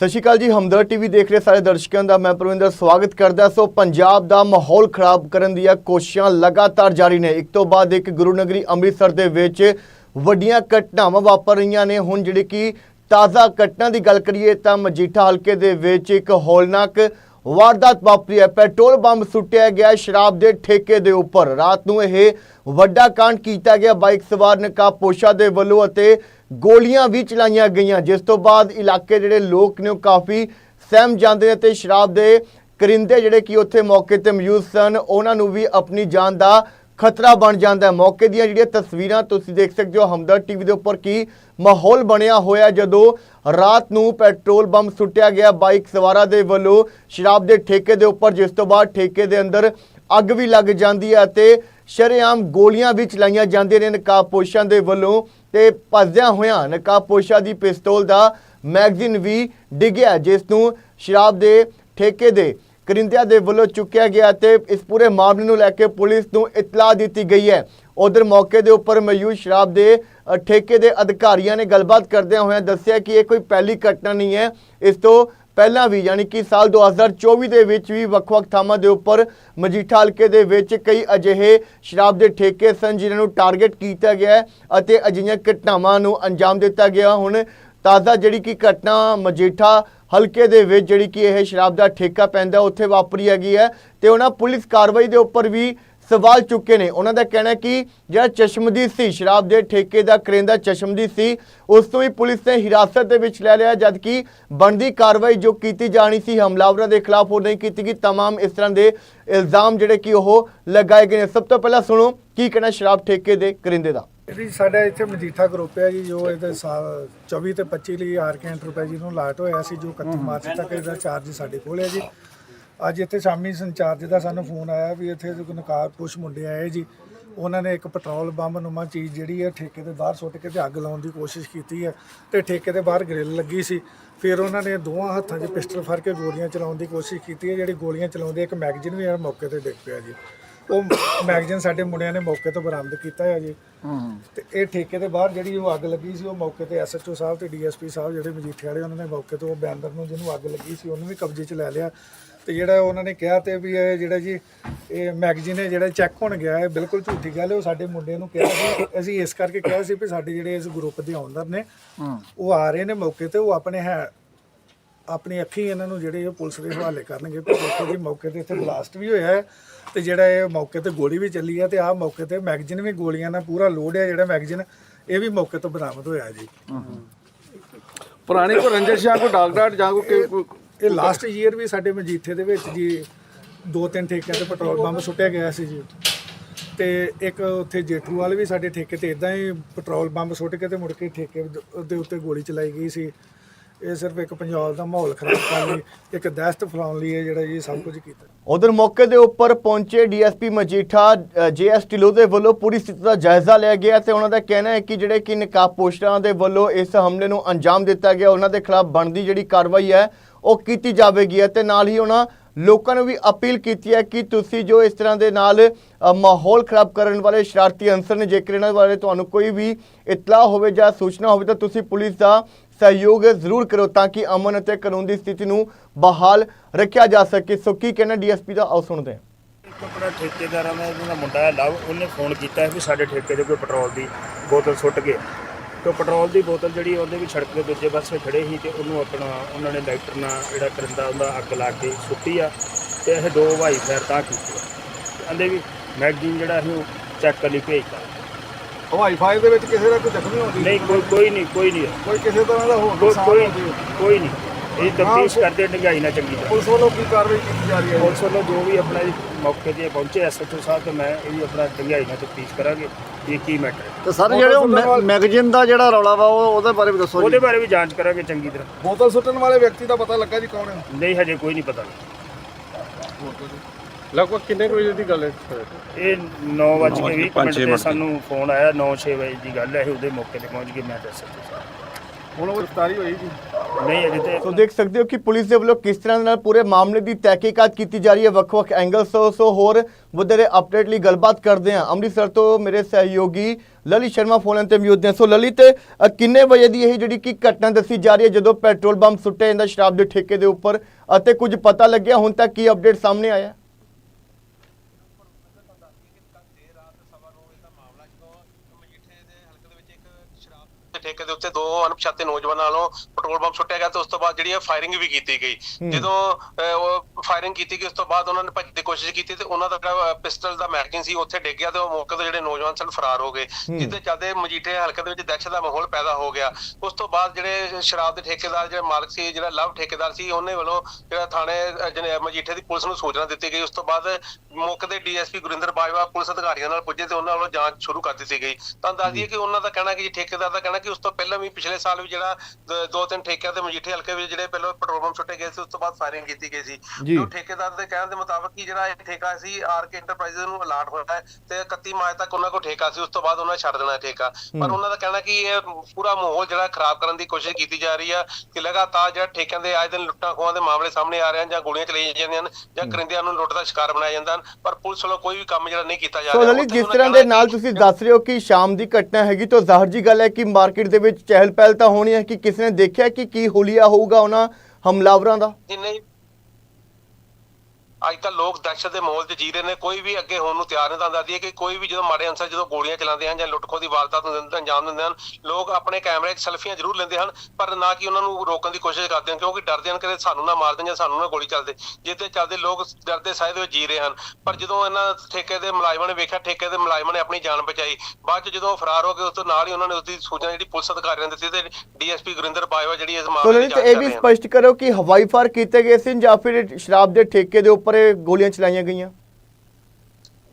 ਸਤਿ ਸ਼੍ਰੀ ਅਕਾਲ ਜੀ ਹਮਦਰ ਟੀਵੀ ਦੇਖ ਰਹੇ ਸਾਰੇ ਦਰਸ਼ਕਾਂ ਦਾ ਮੈਂ ਪ੍ਰਵਿੰਦਰ, ਸਵਾਗਤ ਕਰਦਾ ਸੋ ਪੰਜਾਬ ਦਾ ਮਾਹੌਲ ਖਰਾਬ ਕਰਨ ਦੀਆਂ ਕੋਸ਼ਿਸ਼ਾਂ ਲਗਾਤਾਰ ਜਾਰੀ ਨੇ। ਇੱਕ ਤੋਂ ਬਾਅਦ ਇੱਕ ਗੁਰੂ ਨਗਰੀ ਅੰਮ੍ਰਿਤਸਰ ਦੇ ਵਿੱਚ ਵੱਡੀਆਂ ਘਟਨਾਵਾਂ ਵਾਪਰ ਰਹੀਆਂ ਨੇ। ਹੁਣ ਜਿਹੜੀ ਕਿ ਤਾਜ਼ਾ ਘਟਨਾ ਦੀ ਗੱਲ ਕਰੀਏ ਤਾਂ ਮਜੀਠਾ ਹਲਕੇ ਦੇ ਵਿੱਚ ਇੱਕ ਹੌਲਨਾਕ ਵਾਰਦਾਤ ਵਾਪਰੀ ਹੈ। ਪੈਟਰੋਲ ਬੰਬ ਸੁੱਟਿਆ ਗਿਆ ਸ਼ਰਾਬ ਦੇ ਠੇਕੇ ਦੇ ਉੱਪਰ। ਰਾਤ ਨੂੰ ਇਹ ਵੱਡਾ ਕਾਂਡ ਕੀਤਾ ਗਿਆ। ਬਾਈਕ ਸਵਾਰ ਨਕਾਬਪੋਸ਼ਾਂ ਦੇ ਵੱਲੋਂ ਅਤੇ ਗੋਲੀਆਂ ਵੀ ਚਲਾਈਆਂ ਗਈਆਂ। ਜਿਸ ਤੋਂ ਬਾਅਦ ਇਲਾਕੇ ਜਿਹੜੇ ਲੋਕ ਨੇ ਉਹ ਕਾਫੀ ਸਹਿਮ ਜਾਂਦੇ ਨੇ ਤੇ ਸ਼ਰਾਬ ਦੇ ਕਰਿੰਦੇ ਜਿਹੜੇ ਕਿ ਉੱਥੇ ਮੌਕੇ ਤੇ ਮੌਜੂਦ ਸਨ, ਉਹਨਾਂ ਨੂੰ ਵੀ ਆਪਣੀ ਜਾਨ ਦਾ ਖਤਰਾ ਬਣ ਜਾਂਦਾ ਹੈ। ਮੌਕੇ ਦੀਆਂ ਜਿਹੜੀਆਂ ਤਸਵੀਰਾਂ ਤੁਸੀਂ ਦੇਖ ਸਕਦੇ ਹੋ ਹਮਦਰ ਟੀਵੀ ਦੇ ਉੱਪਰ ਕੀ ਮਾਹੌਲ ਬਣਿਆ ਹੋਇਆ ਜਦੋਂ ਰਾਤ ਨੂੰ ਪੈਟਰੋਲ ਬੰਬ ਸੁੱਟਿਆ ਗਿਆ, ਬਾਈਕ ਸਵਾਰਾਂ ਦੇ ਵੱਲੋਂ ਸ਼ਰਾਬ ਦੇ ਠੇਕੇ ਦੇ ਉੱਪਰ, ਜਿਸ ਤੋਂ ਬਾਅਦ ਠੇਕੇ ਦੇ ਅੰਦਰ ਅੱਗ ਵੀ ਲੱਗ ਜਾਂਦੀ ਹੈ ਅਤੇ ਸ਼ਰੇਆਮ ਗੋਲੀਆਂ ਵੀ ਚਲਾਈਆਂ ਜਾਂਦੀਆਂ ਨੇ ਨਕਾਬਪੋਸ਼ਾਂ ਦੇ ਵੱਲੋਂ ਤੇ ਭੱਜਦਿਆਂ ਹੋਇਆਂ ਨਕਾਬਪੋਸ਼ਾਂ ਦੀ ਪਿਸਤੌਲ ਦਾ ਮੈਗਜ਼ੀਨ ਵੀ ਡਿੱਗਿਆ, ਜਿਸ ਨੂੰ ਸ਼ਰਾਬ ਦੇ ਠੇਕੇ ਦੇ ਕਰਿੰਦਿਆਂ ਦੇ ਵੱਲੋਂ ਚੁੱਕਿਆ ਗਿਆ ਤੇ ਇਸ ਪੂਰੇ ਮਾਮਲੇ ਨੂੰ ਲੈ ਕੇ ਪੁਲਿਸ ਨੂੰ ਇਤਲਾਹ ਦਿੱਤੀ ਗਈ ਹੈ। ਉਧਰ ਮੌਕੇ ਦੇ ਉੱਪਰ ਮੌਜੂਦ ਸ਼ਰਾਬ ਦੇ ਠੇਕੇ ਦੇ ਅਧਿਕਾਰੀਆਂ ਨੇ ਗੱਲਬਾਤ ਕਰਦਿਆਂ ਹੋਇਆਂ ਦੱਸਿਆ ਕਿ ਇਹ ਕੋਈ ਪਹਿਲੀ ਘਟਨਾ ਨਹੀਂ ਹੈ। ਇਸ ਤੋਂ ਪਹਿਲਾਂ ਵੀ, ਯਾਨੀ ਕਿ ਸਾਲ 2024 ਦੇ ਵਿੱਚ ਵੀ ਵੱਖ-ਵੱਖ ਥਾਵਾਂ ਦੇ ਉੱਪਰ ਮਜੀਠਾ ਹਲਕੇ ਦੇ ਵਿੱਚ ਕਈ ਅਜਿਹੇ ਸ਼ਰਾਬ ਦੇ ਠੇਕੇ ਸਨ, ਜਿਨ੍ਹਾਂ ਨੂੰ ਟਾਰਗੇਟ ਕੀਤਾ ਗਿਆ ਅਤੇ ਅਜਿਹੀਆਂ ਘਟਨਾਵਾਂ ਨੂੰ ਅੰਜਾਮ ਦਿੱਤਾ ਗਿਆ ਹੁਣ ਤਾਜ਼ਾ ਜਿਹੜੀ ਕਿ ਘਟਨਾ ਮਜੀਠਾ ਹਲਕੇ ਦੇ ਵਿੱਚ ਜਿਹੜੀ ਕਿ ਇਹ ਸ਼ਰਾਬ ਦਾ ਠੇਕਾ ਪੈਂਦਾ, ਉੱਥੇ ਵਾਪਰੀ ਹੈਗੀ ਹੈ ਤੇ ਉਹਨਾਂ ਪੁਲਿਸ ਕਾਰਵਾਈ ਦੇ ਉੱਪਰ ਵੀ ਸਵਾਲ ਚੁੱਕੇ ਨੇ। ਉਹਨਾਂ ਦਾ ਕਹਿਣਾ ਕਿ ਜਿਹੜਾ ਚਸ਼ਮਦੀ ਸੀ, ਸ਼ਰਾਬ ਦੇ ਠੇਕੇ ਦਾ ਕਰੇਂਦਾ ਚਸ਼ਮਦੀ ਸੀ, ਉਸ ਨੂੰ ਵੀ ਪੁਲਿਸ ਨੇ ਹਿਰਾਸਤ ਦੇ ਵਿੱਚ ਲੈ ਲਿਆ ਜਦ ਕਿ ਬਣਦੀ ਕਾਰਵਾਈ ਜੋ ਕੀਤੀ ਜਾਣੀ ਸੀ, ਹਮਲਾਵਰਾਂ ਦੇ ਖਿਲਾਫ ਉਹ ਨਹੀਂ ਕੀਤੀ ਗਈ। ਤਮਾਮ ਇਸ ਤਰ੍ਹਾਂ ਦੇ ਇਲਜ਼ਾਮ ਜਿਹੜੇ ਕਿ ਉਹ ਲਗਾਏ ਗਏ ਨੇ। ਸਭ ਤੋਂ ਪਹਿਲਾਂ ਸੁਣੋ, ਕੀ ਕਹਿਣਾ ਸ਼ਰਾਬ ਠੇਕੇ ਦੇ ਕਰਿੰਦੇ ਦਾ ਇਹਦੀ ਸਾਡਾ ਇੱਥੇ ਮਜੀਠਾ ਗਰੁੱਪ ਹੈ ਜੀ, ਜੋ ਇਹਦੇ 24 ਤੇ 25 ਲਈ ਆਰਕੇ ਐਂਟਰਪ੍ਰਾਈਜ਼ ਨੂੰ ਲਾਟ ਹੋਇਆ ਸੀ, ਜੋ 31 ਮਾਰਚ ਤੱਕ ਇਹਦਾ ਚਾਰਜ ਸਾਡੇ ਕੋਲ ਹੈ ਜੀ। ਅੱਜ ਇੱਥੇ ਸ਼ਾਮੀ ਸੰਚਾਰਜ ਦਾ ਸਾਨੂੰ ਫੋਨ ਆਇਆ ਵੀ ਇੱਥੇ ਜੋ ਨਕਾਰ ਕੁਛ ਮੁੰਡੇ ਆਏ ਜੀ ਉਹਨਾਂ ਨੇ ਇੱਕ ਪੈਟਰੋਲ ਬੰਬ ਨੁਮਾ ਚੀਜ਼ ਜਿਹੜੀ ਹੈ ਠੇਕੇ ਦੇ ਬਾਹਰ ਸੁੱਟ ਕੇ ਤੇ ਅੱਗ ਲਾਉਣ ਦੀ ਕੋਸ਼ਿਸ਼ ਕੀਤੀ ਹੈ ਤੇ ਠੇਕੇ ਦੇ ਬਾਹਰ ਗ੍ਰਿਲ ਲੱਗੀ ਸੀ। ਫਿਰ ਉਹਨਾਂ ਨੇ ਦੋਵਾਂ ਹੱਥਾਂ 'ਚ ਪਿਸਟਲ ਫੜ ਕੇ ਗੋਲੀਆਂ ਚਲਾਉਣ ਦੀ ਕੋਸ਼ਿਸ਼ ਕੀਤੀ ਹੈ ਜਿਹੜੀ ਗੋਲੀਆਂ ਚਲਾਉਂਦੇ ਇੱਕ ਮੈਗਜ਼ੀਨ ਵੀ ਆ ਮੌਕੇ ਤੇ ਡਿੱਗ ਪਿਆ ਜੀ। ਉਹ ਮੈਗਜ਼ੀਨ ਸਾਡੇ ਮੁੰਡਿਆਂ ਨੇ ਮੌਕੇ ਤੋਂ ਬਰਾਮਦ ਕੀਤਾ ਹੈ ਜੀ। ਤੇ ਇਹ ਠੇਕੇ ਦੇ ਬਾਹਰ ਜਿਹੜੀ ਉਹ ਅੱਗ ਲੱਗੀ ਸੀ ਉਹ ਮੌਕੇ ਤੇ ਐਸਐਚਓ ਸਾਹਿਬ ਤੇ ਡੀਐਸਪੀ ਸਾਹਿਬ ਜਿਹੜੇ ਮਜੀਠੇ ਵਾਲੇ ਉਹਨਾਂ ਨੇ ਮੌਕੇ ਤੋਂ ਉਹ ਬੈਨਰ ਨੂੰ ਜਿਹਨੂੰ ਅੱਗ ਲੱਗੀ ਸੀ ਉਹਨੂੰ ਵੀ ਕਬਜ਼ੇ 'ਚ ਲੈ ਲਿਆ। ਤੇ ਜਿਹੜਾ ਉਹਨਾਂ ਨੇ ਕਿਹਾ ਤੇ ਵੀ ਇਹ ਜਿਹੜਾ ਜੀ ਇਹ ਮੈਗਜ਼ੀਨ ਹੈ ਜਿਹੜਾ ਚੈੱਕ ਹੋਣ ਗਿਆ ਹੈ ਬਿਲਕੁਲ ਝੂਠੀ ਗੱਲ ਹੈ। ਉਹ ਸਾਡੇ ਮੁੰਡੇ ਨੂੰ ਕਿਹਾ ਸੀ ਅਸੀਂ ਇਸ ਕਰਕੇ ਕਿਹਾ ਸੀ ਵੀ ਸਾਡੇ ਜਿਹੜੇ ਇਸ ਗਰੁੱਪ ਦੇ ਆਉਂਦਰ ਨੇ ਉਹ ਆ ਰਹੇ ਨੇ ਮੌਕੇ ਤੇ ਉਹ ਆਪਣੇ ਹੈ ਆਪਣੀ ਅੱਖੀਂ ਇਹਨਾਂ ਨੂੰ ਜਿਹੜੇ ਇਹ ਪੁਲਿਸ ਦੇ ਹਵਾਲੇ ਕਰਨਗੇ। ਵੀ ਦੇਖੋ ਜੀ ਮੌਕੇ ਤੇ ਇੱਥੇ ਬਲਾਸਟ ਵੀ ਹੋਇਆ ਹੈ ਤੇ ਜਿਹੜਾ ਇਹ ਮੌਕੇ ਤੇ ਗੋਲੀ ਵੀ ਚੱਲੀ ਹੈ ਤੇ ਆਹ ਮੌਕੇ ਤੇ ਮੈਗਜ਼ੀਨ ਵੀ ਗੋਲੀਆਂ ਨਾਲ ਪੂਰਾ ਲੋਡ ਹੈ ਜਿਹੜਾ ਮੈਗਜ਼ੀਨ ਇਹ ਵੀ ਮੌਕੇ ਤੋਂ ਬਰਾਮਦ ਹੋਇਆ ਜੀ। ਪੁਰਾਣੀ ਕੋ ਰੰਜਿਸ਼ ਜਾਂ ਕੋ ਡਾਕ ਡਾਟ ਜਾਂ ਕੋ ਇਹ ਲਾਸਟ ਈਅਰ ਵੀ ਸਾਡੇ ਮਜੀਠੇ ਦੇ ਵਿੱਚ ਜੀ ਦੋ ਤਿੰਨ ਠੇਕਿਆਂ ਤੇ ਪੈਟਰੋਲ ਬੰਬ ਸੁੱਟਿਆ ਗਿਆ ਸੀ ਜੀ। ਤੇ ਇੱਕ ਉੱਥੇ ਜੇਠੂ ਵਾਲੇ ਵੀ ਸਾਡੇ ਠੇਕੇ ਤੇ ਇਦਾਂ ਹੀ ਪੈਟਰੋਲ ਬੰਬ ਸੁੱਟ ਕੇ ਤੇ ਮੁੜ ਕੇ ਠੇਕੇ ਦੇ ਉੱਤੇ ਗੋਲੀ ਚਲਾਈ ਗਈ ਸੀ। ਇਹ ਸਿਰਫ ਇੱਕ ਪੰਜਾਬ ਦਾ ਮਾਹੌਲ ਖਰਾਬ ਕਰਨ ਲਈ, ਇੱਕ ਦਹਿਸ਼ਤ ਫੈਲਾਉਣ ਲਈ ਇਹ ਜਿਹੜਾ ਜੀ ਸਭ ਕੁਝ ਕੀਤਾ। ਉਧਰ ਮੌਕੇ ਦੇ ਉੱਪਰ ਪਹੁੰਚੇ ਡੀਐਸਪੀ ਮਜੀਠਾ ਜੇਐਸ ਢਿੱਲੋਂ ਦੇ ਵੱਲੋਂ ਪੂਰੀ ਸਥਿਤੀ ਦਾ ਜਾਇਜ਼ਾ ਲਿਆ ਗਿਆ ਤੇ ਉਹਨਾਂ ਦਾ ਕਹਿਣਾ ਹੈ ਕਿ ਜਿਹੜੇ ਕਿ ਨਕਾਬਪੋਸ਼ਾਂ ਦੇ ਵੱਲੋਂ ਇਸ ਹਮਲੇ ਨੂੰ ਅੰਜਾਮ ਦਿੱਤਾ ਗਿਆ, ਉਹਨਾਂ ਦੇ ਖਿਲਾਫ ਬਣਦੀ ਜਿਹੜੀ ਕਾਰਵਾਈ ਹੈ ਉਹ ਕੀਤੀ ਜਾਵੇਗੀ ਅਤੇ ਨਾਲ ਹੀ ਉਹਨਾਂ ਲੋਕਾਂ ਨੂੰ ਵੀ ਅਪੀਲ ਕੀਤੀ ਹੈ ਕਿ ਤੁਸੀਂ ਜੋ ਇਸ ਤਰ੍ਹਾਂ ਦੇ ਨਾਲ ਮਾਹੌਲ ਖਰਾਬ ਕਰਨ ਵਾਲੇ ਸ਼ਰਾਰਤੀ ਅੰਸਰ ਨੇ, ਜੇਕਰ ਇਹਨਾਂ ਬਾਰੇ ਤੁਹਾਨੂੰ ਕੋਈ ਵੀ ਇਤਲਾਹ ਹੋਵੇ ਜਾਂ ਸੂਚਨਾ ਹੋਵੇ ਤਾਂ ਤੁਸੀਂ ਪੁਲਿਸ ਦਾ ਸਹਿਯੋਗ ਜ਼ਰੂਰ ਕਰੋ ਤਾਂ ਕਿ ਅਮਨ ਅਤੇ ਕਾਨੂੰਨ ਦੀ ਸਥਿਤੀ ਨੂੰ ਬਹਾਲ ਰੱਖਿਆ ਜਾ ਸਕੇ। ਸੋ ਕੀ ਕਹਿਣਾ ਡੀਐਸਪੀ ਦਾ? ਆਓ ਸੁਣਦੇ ਹਾਂ। ਆਪਣਾ ਠੇਕੇਦਾਰਾਂ ਦਾ ਜਿਹਦਾ ਮੁੰਡਾ ਹੈ, ਲਵ, ਉਹਨੇ ਫੋਨ ਕੀਤਾ ਵੀ ਸਾਡੇ ਠੇਕੇ ਦੇ ਕੋਈ ਪੈਟਰੋਲ ਦੀ ਬੋਤਲ ਸੁੱਟ ਗਏ ਤੇ ਪੈਟਰੋਲ ਦੀ ਬੋਤਲ ਜਿਹੜੀ ਉਹਦੇ ਵੀ ਸੜਕ ਦੇ ਦੂਜੇ ਪਾਸੇ ਖੜੇ ਸੀ ਤੇ ਉਹਨੂੰ ਆਪਣਾ ਉਹਨਾਂ ਨੇ ਲਾਈਟਰ ਨਾਲ ਜਿਹੜਾ ਕਰਿੰਦਾ ਉਹਦਾ ਅੱਗ ਲਾ ਕੇ ਸੁੱਟੀ ਆ ਤੇ ਇਹ ਦੋ ਭਾਈ ਫੈਰ ਤਾਂ ਕੀਤੀ ਕਹਿੰਦੇ ਵੀ ਮੈਗਜ਼ੀਨ ਜਿਹੜਾ ਅਸੀਂ ਉਹ ਚੈੱਕ ਲਈ ਭੇਜਤਾ ਹਵਾਈ ਫਾਇਰ ਦੇ ਵਿੱਚ ਕਿਸੇ ਦਾ ਕੋਈ ਜ਼ਖਮੀ ਹੋਦੀ ਨਹੀਂ ਕੋਈ ਕੋਈ ਨਹੀਂ ਕੋਈ ਨਹੀਂ। ਕੋਈ ਕਿਸੇ ਤਰ੍ਹਾਂ ਦਾ ਹੋਰ ਕੋਈ ਕੋਈ ਨਹੀਂ। ਇਹ ਤਫਤੀਸ਼ ਕਰਦੇ ਡੰਗਾਈ ਨਾਲ ਚੰਗੀ ਤਰ੍ਹਾਂ। ਪੁਲਿਸ ਵੱਲੋਂ ਕੀ ਕਾਰਵਾਈ ਕੀਤੀ ਜਾ ਰਹੀ ਹੈ? ਪੁਲਿਸ ਵੱਲੋਂ ਜੋ ਵੀ ਆਪਣਾ ਜੀ ਮੌਕੇ ਤੇ ਪਹੁੰਚੇ ਐਸਐਚਓ ਸਾਹਿਬ ਤੇ ਮੈਂ ਇਹ ਵੀ ਆਪਣਾ ਡੰਗਾਈ ਨਾਲ ਤਫਤੀਸ਼ ਕਰਾਂਗੇ। ਇਹ ਕੀ ਮੈਟਰ ਹੈ? ਤੇ ਸਰ ਜਿਹੜੇ ਉਹ ਮੈ- ਮੈਗਜ਼ੀਨ ਦਾ ਜਿਹੜਾ ਰੌਲਾ ਵਾ ਉਹ ਉਹਦੇ ਬਾਰੇ ਵੀ ਦੱਸੋ ਉਹਦੇ ਬਾਰੇ ਵੀ ਜਾਂਚ ਕਰਾਂਗੇ ਚੰਗੀ ਤਰ੍ਹਾਂ। ਬੋਤਲ ਸੁੱਟਣ ਵਾਲੇ ਵਿਅਕਤੀ ਦਾ ਪਤਾ ਲੱਗਾ ਜੀ ਕੌਣ ਹੈ? ਨਹੀਂ ਹਜੇ ਕੋਈ ਨਹੀਂ ਪਤਾ ਲਗਭਗ ਕਿੰਨੇ ਕੁ ਵਜੇ ਦੀ ਗੱਲ ਹੈ? ਇਹ 9:20 ਮਿੰਟ ਤੇ ਸਾਨੂੰ ਫੋਨ ਆਇਆ 9:06 ਵਜੇ ਦੀ ਗੱਲ ਹੈ ਅਸੀਂ ਉਹਦੇ ਮੌਕੇ ਤੇ ਪਹੁੰਚ ਗਏ ਮੈਂ ਦੱਸਿਆ ਹੁਣ ਉਹ ਗ੍ਰਿਫਤਾਰੀ ਹੋਈ ਜੀ। ਨਹੀਂ ਅਜੇ ਤੇ ਸੋ ਦੇਖ ਸਕਦੇ ਹੋ ਕਿ ਪੁਲਿਸ ਦੇ ਵੱਲੋਂ ਕਿਸ ਤਰ੍ਹਾਂ ਨਾਲ ਪੂਰੇ ਮਾਮਲੇ ਦੀ ਤਹਿਕੀਕਾਤ ਕੀਤੀ ਜਾ ਰਹੀ ਹੈ ਵੱਖ-ਵੱਖ ਐਂਗਲ ਤੋਂ। ਸੋ ਹੋਰ ਵਧੇਰੇ ਅਪਡੇਟ ਲਈ ਗੱਲਬਾਤ ਕਰਦੇ ਹਾਂ। ਅੰਮ੍ਰਿਤਸਰ ਤੋਂ ਮੇਰੇ ਸਹਿਯੋਗੀ ਲਲਿਤ ਸ਼ਰਮਾ ਫੋਨ ਤੇ ਮੌਜੂਦ ਨੇ। ਸੋ ਲਲਿਤ ਕਿੰਨੇ ਵਜੇ ਦੀ ਇਹ ਜਿਹੜੀ ਕਿ ਘਟਨਾ ਦੱਸੀ ਜਾ ਰਹੀ ਹੈ ਜਦੋਂ ਪੈਟਰੋਲ ਬੰਬ ਸੁੱਟੇ ਜਾਂਦਾ ਸ਼ਰਾਬ ਦੇ ਠੇਕੇ ਦੇ ਉੱਪਰ? ਅਤੇ ਕੁਝ ਪਤਾ ਲੱਗਿਆ? ਹੁਣ ਤੱਕ ਕੀ ਅਪਡੇਟ ਸਾਹਮਣੇ ਆਇਆ ਦੇ ਠੇਕੇ ਦੇ ਉੱਤੇ ਦੋ ਅਣਪਛਾਤੇ ਨੌਜਵਾਨਾਂ ਵੱਲੋਂ ਪੈਟਰੋਲ ਪੰਪ ਸੁੱਟਿਆ ਗਿਆ ਤੇ ਉਸ ਤੋਂ ਬਾਅਦ ਜਿਹੜੀ ਹੈ ਫਾਇਰਿੰਗ ਵੀ ਕੀਤੀ ਗਈ। ਜਦੋਂ ਉਹ ਫਾਇਰਿੰਗ ਕੀਤੀ ਗਈ ਉਸ ਤੋਂ ਬਾਅਦ ਉਹਨਾਂ ਨੇ ਭੱਜਣ ਦੀ ਕੋਸ਼ਿਸ਼ ਕੀਤੀ ਤੇ ਉਹਨਾਂ ਦਾ ਜਿਹੜਾ ਪਿਸਟਲ ਦਾ ਮੈਗਜ਼ੀਨ ਸੀ ਉੱਥੇ ਡਿੱਗ ਗਿਆ ਤੇ ਉਹ ਮੌਕੇ ਤੋਂ ਜਿਹੜੇ ਨੌਜਵਾਨ ਸਨ ਫਰਾਰ ਹੋ ਗਏ। ਜਿੱਦੇ ਚੱਲਦੇ ਮਜੀਠੇ ਹਲਕੇ ਦੇ ਵਿੱਚ ਦਹਿਸ਼ਤ ਦਾ ਮਾਹੌਲ ਪੈਦਾ ਹੋ ਗਿਆ। ਉਸ ਤੋਂ ਬਾਅਦ ਜਿਹੜੇ ਸ਼ਰਾਬ ਦੇ ਠੇਕੇਦਾਰ ਜਿਹੜੇ ਮਾਲਕ ਸੀ ਜਿਹੜਾ ਲਵ ਠੇਕੇਦਾਰ ਸੀ ਉਹਨੇ ਵੱਲੋਂ ਜਿਹੜਾ ਥਾਣੇ ਮਜੀਠੇ ਦੀ ਪੁਲਿਸ ਨੂੰ ਸੂਚਨਾ ਦਿੱਤੀ ਗਈ। ਉਸ ਤੋਂ ਬਾਅਦ ਮੌਕੇ ਦੇ ਡੀਐਸਪੀ ਗੁਰਿੰਦਰ ਬਾਜਵਾ ਪੁਲਿਸ ਅਧਿਕਾਰੀਆਂ ਨਾਲ ਪੁੱਜੇ ਤੇ ਉਹਨਾਂ ਵੱਲੋਂ ਜਾਂਚ ਸ਼ੁਰੂ ਕਰ ਦਿੱਤੀ ਗਈ। ਤਾਂ ਦੱਸ ਦਈਏ ਕਿ ਉਹਨਾਂ ਦਾ ਕਹਿਣਾ ਕਿ ਜੀ ਠੇਕੇਦਾਰ ਦਾ ਕਹਿਣਾ ਕਿ ਉਸ ਤੋਂ ਪਹਿਲਾਂ ਵੀ ਪਿਛਲੇ ਸਾਲ ਵੀ ਜਿਹੜਾ ਦ- ਤਿੰਨ ਠੇਕਿਆਂ ਤੇ ਮਜੀਠੇ ਹਲਕੇ ਵਿੱਚ ਜਿਹੜੇ ਪਹਿਲਾਂ ਪੈਟਰੋਲ ਪੰਪ ਸੁੱਟੇ ਗਏ ਸੀ ਉਸ ਤੋਂ ਬਾਅਦ ਫਾਇਰਿੰਗ ਕੀਤੀ ਗਈ ਸੀ। ਜੀ। ਠੇਕੇਦਾਰ ਦੇ ਕਹਿਣ ਦੇ ਮੁਤਾਬਕ ਕਿ ਜਿਹੜਾ ਇਹ ਠੇਕਾ ਸੀ ਆਰਕੇ ਇੰਟਰਪ੍ਰਾਈਜ਼ਸ ਨੂੰ ਅਲਾਟ ਹੋਇਆ ਹੈ ਤੇ 31 ਮਾਰਚ ਤੱਕ ਉਹਨਾਂ ਕੋਲ ਠੇਕਾ ਸੀ ਉਸ ਤੋਂ ਬਾਅਦ ਉਹਨਾਂ ਨੇ ਛੱਡ ਦੇਣਾ ਠੇਕਾ। ਪਰ ਉਹਨਾਂ ਦਾ ਕਹਿਣਾ ਕਿ ਇਹ ਪੂਰਾ ਮਾਹੌਲ ਜਿਹੜਾ ਖਰਾਬ ਕਰਨ ਦੀ ਕੋਸ਼ਿਸ਼ ਕੀਤੀ ਜਾ ਰਹੀ ਆ ਕਿ ਲਗਾਤਾਰ ਜਿਹੜਾ ਠੇਕਿਆਂ ਦੇ ਆਏ ਦਿਨ ਲੁੱਟਾਂ ਖੋਹਾਂ ਦੇ ਮਾਮਲੇ ਸਾਹਮਣੇ ਆ ਰਹੇ ਹਨ ਜਾਂ ਗੋਲੀਆਂ ਚਲਾਈਆਂ ਜਾਂਦੀਆਂ ਹਨ ਜਾਂ ਕਰਿੰਦਿਆਂ ਨੂੰ ਲੁੱਟ ਦਾ ਸ਼ਿਕਾਰ ਬਣਾਇਆ ਜਾਂਦਾ ਹਨ ਪਰ ਪੁਲਿਸ ਵੱਲੋਂ ਕੋਈ ਵੀ ਕੰਮ ਜਿਹੜਾ ਨਹੀਂ ਕੀਤਾ ਜਾ ਸੋ ਰਿਹਾ ਉੱਥੇ ਜਿਸ ਤਰ੍ਹਾਂ ਦੇ ਨਾਲ ਕਿ- ਤੁਸੀਂ ਦੱਸ ਰਹੇ ਹੋ ਕਿ ਸ਼ਾਮ ਦੀ ਘਟਨਾ ਹੈਗੀ ਤਾਂ ਜ਼ਾਹਰ ਜੀ ਗੱਲ ਹੈ ਕਿ ਮਾਰਕੀਟ ਦੇ ਵਿੱਚ ਚਹਿਲ ਪਹਿਲ ਤਾਂ ਹੋਣੀ ਹੈ ਕਿ ਕਿਸ ਨੇ ਦੇਖਿਆ ਕਿ ਕੀ ਹੁਲੀਆ ਹੋਊਗਾ ਉਹਨਾਂ ਹਮਲਾਵਰਾਂ ਦਾ? ਜਿੰਨੇ ਅੱਜ ਕੱਲ ਲੋਕ ਦਹਿਸ਼ਤ ਦੇ ਮਾਹੌਲ 'ਚ ਜੀ ਰਹੇ ਨੇ ਕੋਈ ਵੀ ਅੱਗੇ ਹੋਣ ਨੂੰ ਤਿਆਰ ਨਹੀਂ ਤਾਂ ਦੱਸਦੀ ਹੈ ਕਿ ਕੋਈ ਵੀ ਜਦੋਂ ਮਾੜੇ ਅਨਸਰ ਜਦੋਂ ਗੋਲੀਆਂ ਚਲਾਉਂਦੇ ਹਨ ਜਾਂ ਲੁੱਟਖੋ ਦੀ ਵਾਰਦਾਤ ਨੂੰ ਦਿੰਦੇ- ਅੰਜਾਮ ਦਿੰਦੇ ਹਨ ਲੋਕ ਆਪਣੇ ਕੈਮਰੇ 'ਚ ਸੈਲਫੀਆਂ ਜ਼ਰੂਰ ਲੈਂਦੇ ਹਨ ਪਰ ਨਾ ਕਿ ਉਹਨਾਂ ਨੂੰ ਰੋਕਣ ਦੀ ਕੋਸ਼ਿਸ਼ ਕਰਦੇ ਹਨ ਕਿਉਂਕਿ ਡਰਦੇ ਹਨ ਕਿ ਸਾਨੂੰ ਨਾ ਮਾਰ ਦੇਣ ਜਾਂ ਸਾਨੂੰ ਨਾ ਗੋਲੀ ਚੱਲਦੇ ਜਿੱਦੇ ਚੱਲਦੇ ਲੋਕ ਡਰਦੇ ਸਹਿ ਦੇ ਵਿੱਚ ਜੀ ਰਹੇ ਹਨ। ਪਰ ਜਦੋਂ ਇਹਨਾਂ ਠੇਕੇ ਦੇ ਮੁਲਾਜ਼ਮਾਂ ਨੇ ਵੇਖਿਆ ਠੇਕੇ ਦੇ ਮੁਲਾਜ਼ਮਾਂ ਨੇ ਆਪਣੀ ਜਾਨ ਬਚਾਈ ਬਾਅਦ 'ਚ ਜਦੋਂ ਫਰਾਰ ਹੋ ਗਏ ਉਸ ਤੋਂ ਨਾਲ ਹੀ ਉਹਨਾਂ ਨੇ ਉਸਦੀ ਸੂਚਨਾ ਜਿਹੜੀ ਪੁਲਿਸ ਅਧਿਕਾਰੀਆਂ ਨੂੰ ਦਿੱਤੀ ਤੇ ਡੀਐਸਪੀ ਗੁਰਿੰਦਰ ਬਾਜਵਾ ਜਿਹੜੀ ਇਸ ਮਾਮਲੇ ਦੀ ਜਾਂਚ ਇਹ ਕਰ ਵੀ ਰਹੇ ਹਨ ਸਪਸ਼ਟ ਕਰੋ ਕਿ ਹਵਾਈ ਫਾਇਰ ਕੀਤੇ ਗਏ ਸੀ ਜਾਂ ਫਿਰ ਇਹ ਸ਼ਰਾਬ ਦੇ ਠੇਕੇ ਦੇ ਉੱਪਰ ਇਹ ਗੋਲੀਆਂ ਚਲਾਈਆਂ ਗਈਆਂ?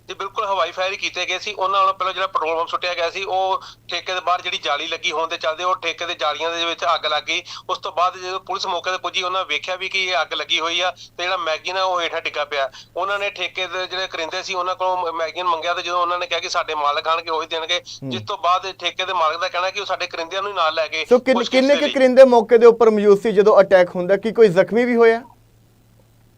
ਜੀ ਬਿਲਕੁਲ ਹਵਾਈ ਫਾਇਰ ਹੀ ਕੀਤੇ ਗਏ ਸੀ। ਉਹਨਾਂ ਵੱਲੋਂ ਪਹਿਲਾਂ ਜਿਹੜਾ ਪੈਟਰੋਲ ਪੰਪ ਸੁੱਟਿਆ ਗਿਆ ਸੀ ਉਹ ਠੇਕੇ ਦੇ ਬਾਹਰ ਜਿਹੜੀ ਜਾਲੀ ਲੱਗੀ ਹੋਣ ਦੇ ਚੱਲਦੇ ਉਹ ਠੇਕੇ ਦੇ ਜਾਲੀਆਂ ਦੇ ਵਿੱਚ ਅੱਗ ਲੱਗ ਗਈ। ਉਸ ਤੋਂ ਬਾਅਦ ਜਦੋਂ ਪੁਲਿਸ ਮੌਕੇ ਤੇ ਪੁੱਜੀ ਉਹਨਾਂ ਵੇਖਿਆ ਵੀ ਕਿ ਇਹ ਅੱਗ ਲੱਗੀ ਹੋਈ ਆ ਤੇ ਜਿਹੜਾ ਮੈਗਜ਼ੀਨ ਆ ਉਹ ਹੇਠਾਂ ਡਿੱਗਾ ਪਿਆ। ਉਹਨਾਂ ਨੇ ਠੇਕੇ ਦੇ ਜਿਹੜੇ ਕਰਿੰਦੇ ਸੀ ਉਹਨਾਂ ਕੋਲੋਂ ਮੈਗਜ਼ੀਨ ਮੰਗਿਆ ਤੇ ਜਦੋਂ ਉਹਨਾਂ ਨੇ ਕਿਹਾ ਕਿ ਸਾਡੇ ਮਾਲਕ ਆਣਗੇ ਉਹੀ ਦੇਣਗੇ। ਜਿਸ ਤੋਂ ਬਾਅਦ ਠੇਕੇ ਦੇ ਮਾਲਕ ਦਾ ਕਹਿਣਾ ਕਿ ਉਹ ਸਾਡੇ ਕਰਿੰਦਿਆਂ ਨੂੰ ਹੀ ਨਾਲ ਲੈ ਕੇ ਸੋ ਕਿੰਨ- ਕੁ ਕਰਿੰਦੇ ਮੌਕੇ ਦੇ ਉੱਪਰ ਮੌਜੂਦ ਸੀ ਜਦੋਂ ਅਟੈਕ ਹੁੰਦਾ? ਕਿ ਕੋਈ ਜ਼ਖਮੀ ਵੀ ਹੋਇਆ?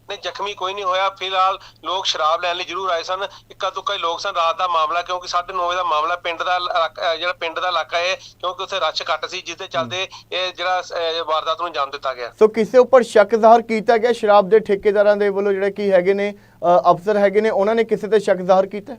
ਨਹੀਂ ਜ਼ਖਮੀ ਕੋਈ ਨਹੀਂ ਹੋਇਆ। ਫਿਲਹਾਲ ਲੋਕ ਸ਼ਰਾਬ ਲੈਣ ਲਈ ਜ਼ਰੂਰ ਆਏ ਸਨ। ਇੱਕਾ ਦੁੱਕਾ ਹੀ ਲੋਕ ਸਨ ਰਾਤ ਦਾ ਮਾਮਲਾ ਕਿਉਂਕਿ 9:30 ਵਜੇ ਦਾ ਮਾਮਲਾ ਪਿੰਡ ਦਾ ਇਲਾਕਾ- ਜਿਹੜਾ ਪਿੰਡ ਦਾ ਇਲਾਕਾ ਹੈ ਕਿਉਂਕਿ ਉੱਥੇ ਰਸ਼ ਘੱਟ ਸੀ ਜਿਸ ਦੇ ਚੱਲਦੇ ਇਹ ਜਿਹੜਾ ਅਹ, ਵਾਰਦਾਤ ਨੂੰ ਅੰਜਾਮ ਦਿੱਤਾ ਗਿਆ। ਸੋ ਕਿਸੇ ਉੱਪਰ ਸ਼ੱਕ ਜ਼ਾਹਰ ਕੀਤਾ ਗਿਆ ਸ਼ਰਾਬ ਦੇ ਠੇਕੇਦਾਰਾਂ ਦੇ ਵੱਲੋਂ ਜਿਹੜੇ ਕੀ ਹੈਗੇ ਨੇ ਅ, ਅਫਸਰ ਹੈਗੇ ਨੇ ਉਹਨਾਂ ਨੇ ਕਿਸੇ ਤੇ ਸ਼ੱਕ ਜ਼ਾਹਰ ਕੀਤਾ?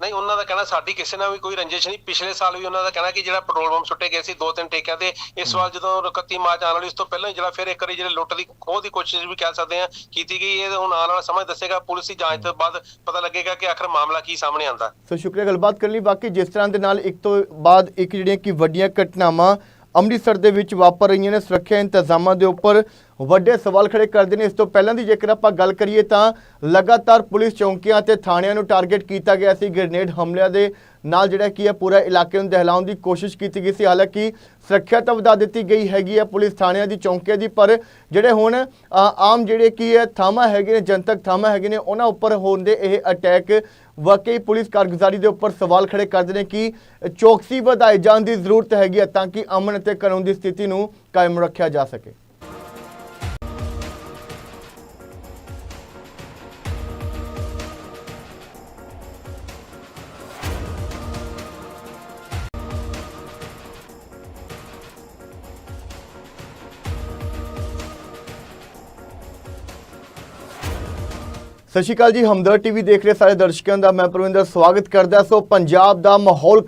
ਨਹੀਂ, ਉਹਨਾਂ ਦਾ ਕਹਿਣਾ ਸਾਡੀ ਕਿਸੇ ਨਾਲ ਵੀ ਕੋਈ ਰੰਜਿਸ਼ ਨਹੀਂ। ਪਿਛਲੇ ਸਾਲ ਵੀ ਉਹਨਾਂ ਦਾ ਕਹਿਣਾ ਕਿ ਜਿਹੜਾ ਪੈਟਰੋਲ ਪੰਪ ਸੁੱਟੇ ਗਏ ਸੀ, ਦੋ ਤਿੰਨ ਠੇਕਿਆਂ ਤੇ। ਇਸ ਵਾਰ ਜਦੋਂ 31 ਮਾਰਚ ਆਉਣ ਵਾਲੀ, ਉਸ ਤੋਂ ਪਹਿਲਾਂ ਜਿਹੜਾ ਫਿਰ ਇੱਕ ਵਾਰੀ ਜਿਹੜੇ ਲੁੱਟ ਦੀ ਖੋਹ ਦੀ ਕੋਸ਼ਿਸ਼ ਵੀ ਕਹਿ ਸਕਦੇ ਆ ਕੀਤੀ ਗਈ, ਇਹ ਹੁਣ ਆਉਣ ਵਾਲਾ ਸਮਾਂ ਦੱਸੇਗਾ। ਪੁਲਿਸ ਦੀ ਜਾਂਚ ਤੋਂ ਬਾਅਦ ਪਤਾ ਲੱਗੇਗਾ ਕਿ ਆਖਰ ਮਾਮਲਾ ਕੀ ਸਾਹਮਣੇ ਆਂਦਾ ਸੋ ਸ਼ੁਕਰੀਆ, ਗੱਲਬਾਤ ਕਰਨ ਲਈ। ਬਾਕੀ ਜਿਸ ਤਰ੍ਹਾਂ ਦੇ ਨਾਲ ਇੱਕ ਤੋਂ ਬਾਅਦ ਇੱਕ ਜਿਹੜੀਆਂ ਕਿ ਵੱਡੀਆਂ ਘਟਨਾਵਾਂ ਅੰਮ੍ਰਿਤਸਰ ਦੇ ਵਿੱਚ ਵਾਪਰ ਰਹੀਆਂ ਨੇ ਸੁਰੱਖਿਆ ਇੰਤਜ਼ਾਮਾਂ ਦੇ ਉੱਪਰ ਵੱਡੇ ਸਵਾਲ ਖੜੇ ਕਰਦੇ ਨੇ। ਇਸ ਤੋਂ ਪਹਿਲਾਂ ਦੀ ਜੇਕਰ ਆਪਾਂ ਗੱਲ ਕਰੀਏ ਤਾਂ ਲਗਾਤਾਰ ਪੁਲਿਸ ਚੌਂਕੀਆਂ ਤੇ ਥਾਣਿਆਂ ਨੂੰ ਟਾਰਗੇਟ ਕੀਤਾ ਗਿਆ ਸੀ। ਗ੍ਰੇਨੇਡ ਹਮਲਿਆਂ ਦੇ ਨਾਲ ਜਿਹੜਾ ਕੀ ਹੈ, ਪੂਰਾ ਇਲਾਕੇ ਨੂੰ ਦਹਿਲਾਉਣ ਦੀ ਕੋਸ਼ਿਸ਼ ਕੀਤੀ ਗਈ ਸੀ। ਹਾਲਾਂਕਿ ਸੁਰੱਖਿਆ ਤਾਂ ਵਧਾ ਦਿੱਤੀ ਗਈ ਹੈਗੀ ਹੈ ਪੁਲਿਸ ਥਾਣਿਆਂ ਦੀ ਚੌਂਕੀਆਂ ਦੀ, ਪਰ ਜਿਹੜੇ ਹੁਣ ਆਮ ਜਿਹੜੇ ਕੀ ਹੈ, ਥਾਵਾਂ ਹੈਗੇ ਨੇ, ਜਨਤਕ ਥਾਵਾਂ ਹੈਗੇ ਨੇ, ਉਹਨਾਂ ਉੱਪਰ ਹੋਣ ਦੇ ਇਹ ਅਟੈਕ ਵਾਕਈ ਪੁਲਿਸ ਕਾਰਗੁਜ਼ਾਰੀ ਦੇ ਉੱਪਰ ਸਵਾਲ ਖੜੇ ਕਰਦੇ ਨੇ ਕਿ ਚੌਕਸੀ ਵਧਾਏ ਜਾਣ ਦੀ ਜ਼ਰੂਰਤ ਹੈਗੀ ਹੈ ਤਾਂ ਕਿ ਅਮਨ ਅਤੇ ਕਾਨੂੰਨ ਦੀ ਸਥਿਤੀ ਨੂੰ ਕਾਇਮ ਰੱਖਿਆ ਜਾ ਸਕੇ। ਸਤਿ ਸ਼੍ਰੀ ਅਕਾਲ ਜੀ ਹਮਦਰ ਟੀਵੀ ਦੇਖ ਰਹੇ ਸਾਰੇ ਦਰਸ਼ਕਾਂ ਦਾ ਮੈਂ ਪ੍ਰਵਿੰਦਰ ਸਵਾਗਤ ਕਰਦਾ। ਸੋ ਪੰਜਾਬ ਦਾ ਮਾਹੌਲ ਖੜਾ